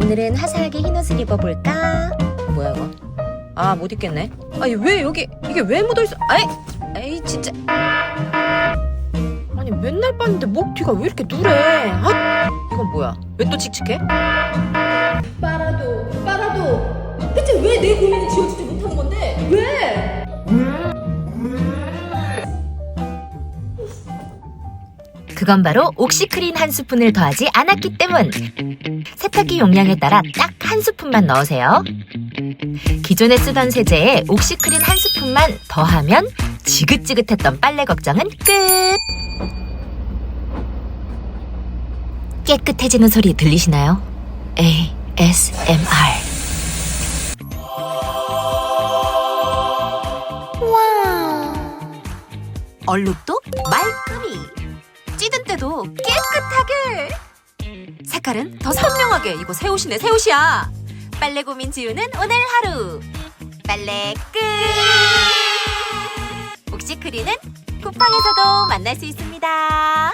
오늘은 화사하게 흰 옷을 입어볼까? 뭐야 이거? 아 못 입겠네. 아니 왜 여기 이게 왜 묻어 있어? 아이, 에이 진짜. 아니 맨날 봤는데 목 뒤가 왜 이렇게 누래? 아, 이건 뭐야? 왜 또 칙칙해? 빨아도 빨아도 대체 왜 내 고민을 지워주지 못하는 건데 왜? 그건 바로 옥시크린 한 스푼을 더하지 않았기 때문. 세탁기 용량에 따라 딱 한 스푼만 넣으세요. 기존에 쓰던 세제에 옥시크린 한 스푼만 더하면 지긋지긋했던 빨래 걱정은 끝. 깨끗해지는 소리 들리시나요? ASMR. 얼룩도 말끔히. 찌든 때도 깨끗하게. 색깔은 더 선명하게. 이거 새 옷이네, 새 옷이야. 빨래 고민 지우는 오늘 하루. 빨래 끝. 옥시크린은 쿠팡에서도 만날 수 있습니다.